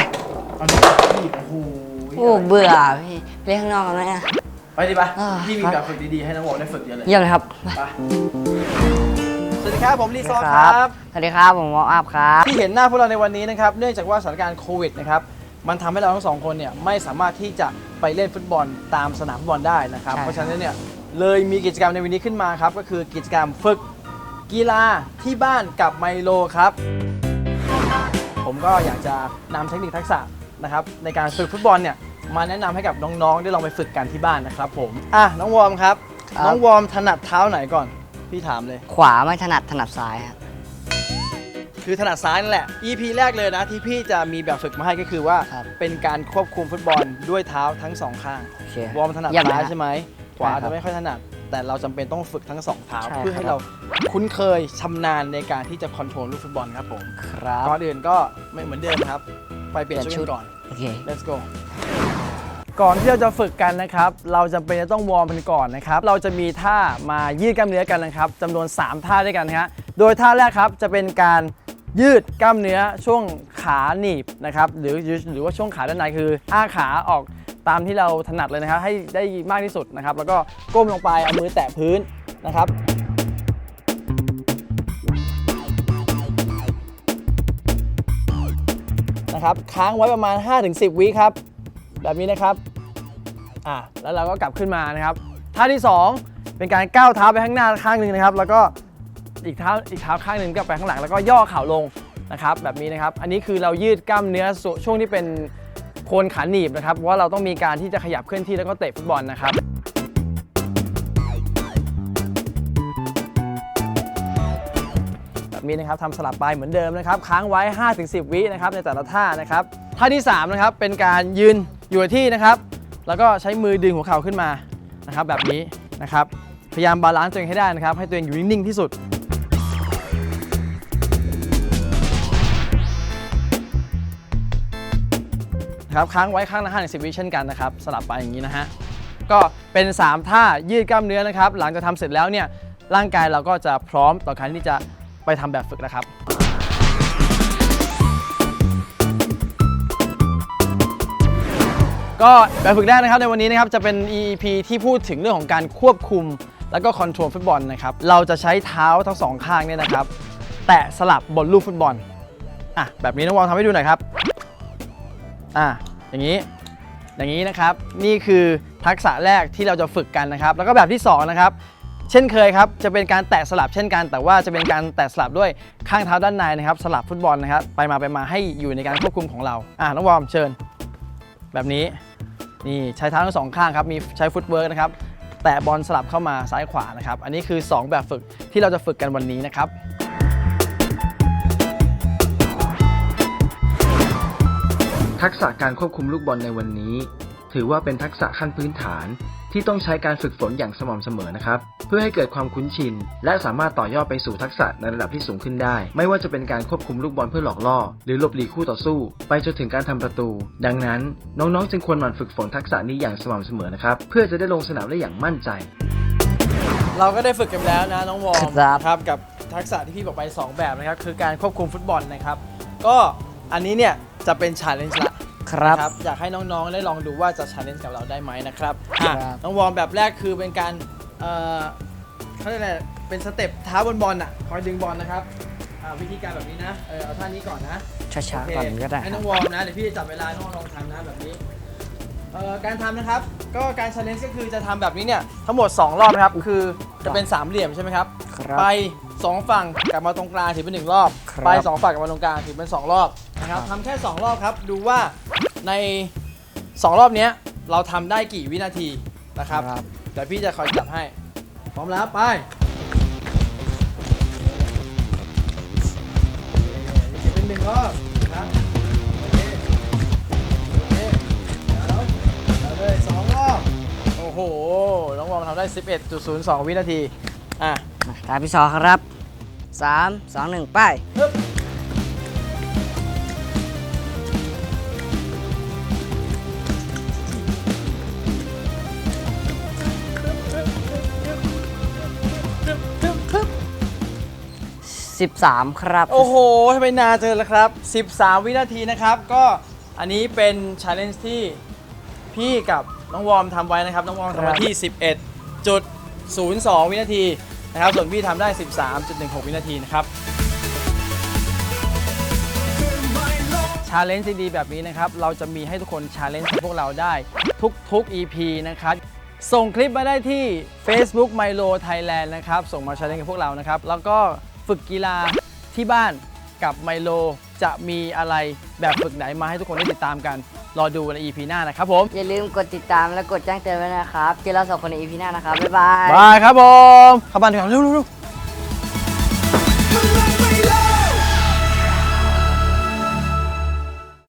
อีกโอ้โหโอ้เบื่อพี่เล่นข้างนอกกันไหมอะ ไปดิปะอ่า พี่มีครับแบบฝึกดีๆให้น้องวอลได้ฝึกเยอะเลยเยี่ยมเลยครับไปสวัสดีครับผมรีซอร์ครับ สวัสดีครับผมวอลอัพครับ ที่เห็นหน้าพวกเราในวันนี้นะครับ เนื่องจากว่าสถานการณ์โควิดนะครับ มันทำให้เราทั้งสองคนเนี่ยไม่สามารถที่จะไปเล่นฟุตบอลตามสนามฟุตบอลได้นะครับ ใช่ เพราะฉะนั้นเนี่ยเลยมีกิจกรรมในวันนี้ขึ้นมาครับ ก็คือกิจกรรมฝึกกีฬาที่บ้านกับไมโลครับ ผมก็อยากจะนำเทคนิคทักษะนะครับในการฝึกฟุตบอลเนี่ยมาแนะนำให้กับน้องๆ ได้ลองไปฝึกกันที่บ้านนะครับผมอะน้องวอร์มครับครับ น้องวอร์มถนัดเท้าไหนก่อน พี่ถามเลย ขวาไม่ถนัดถนัดซ้ายครับคือถนัดซ้ายนั่นแหละ EP แรกเลยนะที่พี่จะมีแบบฝึกมาให้ก็คือว่าครับเป็นการควบคุมฟุตบอลด้วยเท้าทั้งสองข้างโอเควอร์มถนัดเยี่ยมซ้ายนะใช่ไหมขวาใช่ครับจะไม่ค่อยถนัด แต่เราจำเป็นต้องฝึกทั้งสองเท้าใช่เพื่อให้ครับเราคุ้นเคยชำนาญในการที่จะคอนโทรลลูกฟุตบอลครับผมครับ ก่อนอื่นก็ไม่เหมือนเดิมครับ ไปเปลี่ยนเปลี่ยนชุชุดด ก่อน โอเค let's go ก่อนที่เราจะฝึกกันนะครับ เราจำเป็นจะต้องวอร์มกันก่อนนะครับ เราจะมีท่ามายืดกล้ามเนื้อกันนะครับจำนวน 3 ท่าด้วยกันนะฮะ โดยท่าแรกครับจะเป็นการยืดกล้ามเนื้อช่วงขาหนีบนะครับ หรือหรือว่าช่วงขาด้านในคืออ้าขาออก ตามที่เราถนัดเลยนะครับให้ได้มากที่สุดนะครับ แล้วก็ก้มลงไปเอามือแตะพื้นนะครับนะครับค้างไว้ประมาณ 5-10 วิครับ แบบนี้นะครับอะแล้วเราก็กลับขึ้นมานะครับท่าที่ 2 เป็นการก้าวเท้าไปข้างหน้าข้างหนึ่งนะครับ แล้วก็อีกเท้าอีกเท้าข้างหนึ่งก็ไปข้างหลังแล้วก็ย่อเข่าลงนะครับ แบบนี้นะครับ อันนี้คือเรายืดกล้ามเนื้อส่วนช่วงที่เป็น โคนขาหนีบนะครับเพราะว่าเราต้องมีการที่จะขยับเคลื่อนที่แล้วก็เตะฟุตบอลนะครับแบบนี้นะครับทำสลับไปเหมือนเดิมนะครับ ค้างไว้ 5-10 วินะครับในแต่ละท่านะครับท่าที่3นะครับเป็นการยืนอยู่กับที่นะครับ แล้วก็ใช้มือดึงหัวเข่าขึ้นมานะครับ แบบนี้นะครับพยายามบาลานซ์ตัวเองให้ได้นะครับ ให้ตัวเองอยู่นิ่งๆที่สุด ครับค้างไว้ข้างละ5-10วิเช่นกันนะครับสลับไปอย่างนี้นะฮะก็เป็น 3 ท่ายืดกล้ามเนื้อนะครับ หลังจากทำเสร็จแล้วเนี่ยร่างกายเราก็จะพร้อมต่อการที่จะไปทำแบบฝึกนะครับก็แบบฝึกแรกนะครับในวันนี้นะครับจะเป็น EEP ที่พูดถึงเรื่องของการควบคุม แล้วก็คอนโทรลฟุตบอลนะครับเราจะใช้เท้าทั้งสองข้างเนี่ยนะครับ แตะสลับบนลูกฟุตบอลอะแบบนี้น้องวอลทำให้ดูหน่อยครับ อะอย่างนี้ อย่างนี้นะครับ นี่คือทักษะแรกที่เราจะฝึกกันนะครับ แล้วก็แบบที่สองนะครับ เช่นเคยครับ จะเป็นการแตะสลับเช่นกัน แต่ว่าจะเป็นการแตะสลับด้วยข้างเท้าด้านในนะครับ สลับฟุตบอลนะครับ ไปมาไปมาให้อยู่ในการควบคุมของเรา อะน้องวอร์มเชิญ แบบนี้ นี่ใช้เท้าทั้งสองข้างครับ มีใช้ฟุตเวิร์กนะครับ แตะบอลสลับเข้ามาซ้ายขวานะครับ อันนี้คือ 2 แบบฝึกที่เราจะฝึกกันวันนี้นะครับ ทักษะการควบคุมลูกบอลในวันนี้ ถือว่าเป็นทักษะขั้นพื้นฐานที่ต้องใช้การฝึกฝนอย่างสม่ำเสมอนะครับ เพื่อให้เกิดความคุ้นชิน และสามารถต่อยอดไปสู่ทักษะในระดับที่สูงขึ้นได้ ไม่ว่าจะเป็นการควบคุมลูกบอลเพื่อหลอกล่อ หรือหลบหลีกคู่ต่อสู้ ไปจนถึงการทำประตู ดังนั้น น้องๆ จึงควรหมั่นฝึกฝนทักษะนี้อย่างสม่ำเสมอนะครับเพื่อจะได้ลงสนามได้อย่างมั่นใจ เราก็ได้ฝึกกันแล้วนะน้องวอร์มครับครับกับทักษะที่พี่บอกไป 2 แบบนะครับคือการควบคุมฟุตบอลนะครับ ก็อันนี้เนี่ยจะเป็นชาเลนจ์ละ ครับนะครับ อยากให้น้องๆได้ลองดูว่าจะชาเลนจ์กับเราได้ไหมนะครับอะครับ น้องวอร์มแบบแรกคือเป็นการเอ่อเขาเรียกอะไรเป็นสเต็ปเท้าบนบอลอะคอยดึงบอลนะครับอะวิธีการแบบนี้นะเออเอาท่านี้ก่อนนะช้าโอเคๆก่อนก็ได้ให้คน้รัอบงวอร์มนะเดี๋ยวพี่จะจับเวลาให้น้องลองทำนะแบบนี้เอ่อการทำนะครับ ก็การชาเลนจ์ก็คือจะทำแบบนี้เนี่ยทั้งหมด 2 รอบนะครับคือจะเป็นสามเหลี่ยมใช่ไหมครับ ครับ ไป 2 ฝั่งกลับมาตรงกลางถือเป็น 1 รอบ ครับไป 2 ฝั่งกลับมาตรงกลางถือเป็น 2 รอบนะครับครับ ทำแค่ 2 รอบครับ ดูว่า ใน 2 รอบเนี้ยเราทำได้กี่วินาทีนะครับครับ เดี๋ยวพี่จะคอยจับให้ พร้อมแล้วไปถือเป็นหนึ่งรอบครับโอเคโอเคแล้วเอาเลยสองรอบโอ้โห น้องวอมทำได้ 11.02 วินาที อะ ตามพี่ซอครับ 3 2 1 ไป ฮึบฮึบ 13 ครับ โอ้โหทำไมนานเจอแล้วครับ 13 วินาทีนะครับ ก็อันนี้เป็น challenge ที่พี่กับน้องวอร์มทำไว้นะครับ น้องวอร์มทำไว้ที่ 11.02 วินาทีนะครับ ส่วนพี่ทำได้ 13.16 วินาทีนะครับชาเลนจ์ดีๆแบบนี้นะครับ เราจะมีให้ทุกคนชาเลนจ์พวกเราได้ทุกๆ EP นะครับ ส่งคลิปมาได้ที่ Facebook Milo Thailand นะครับ ส่งมาชาเลนจ์กับพวกเรานะครับ แล้วก็ ฝึกกีฬาที่บ้านกับไมโลจะมีอะไรแบบฝึกไหนมาให้ทุกคนได้ติดตามกัน รอดูใน EP หน้านะครับผม อย่าลืมกดติดตามและกดแจ้งเตือนไว้นะครับเจอเราสองคนใน EP หน้านะครับ บ๊ายบาย บายครับผม เข้าบ้านดีกว่าเร็วๆ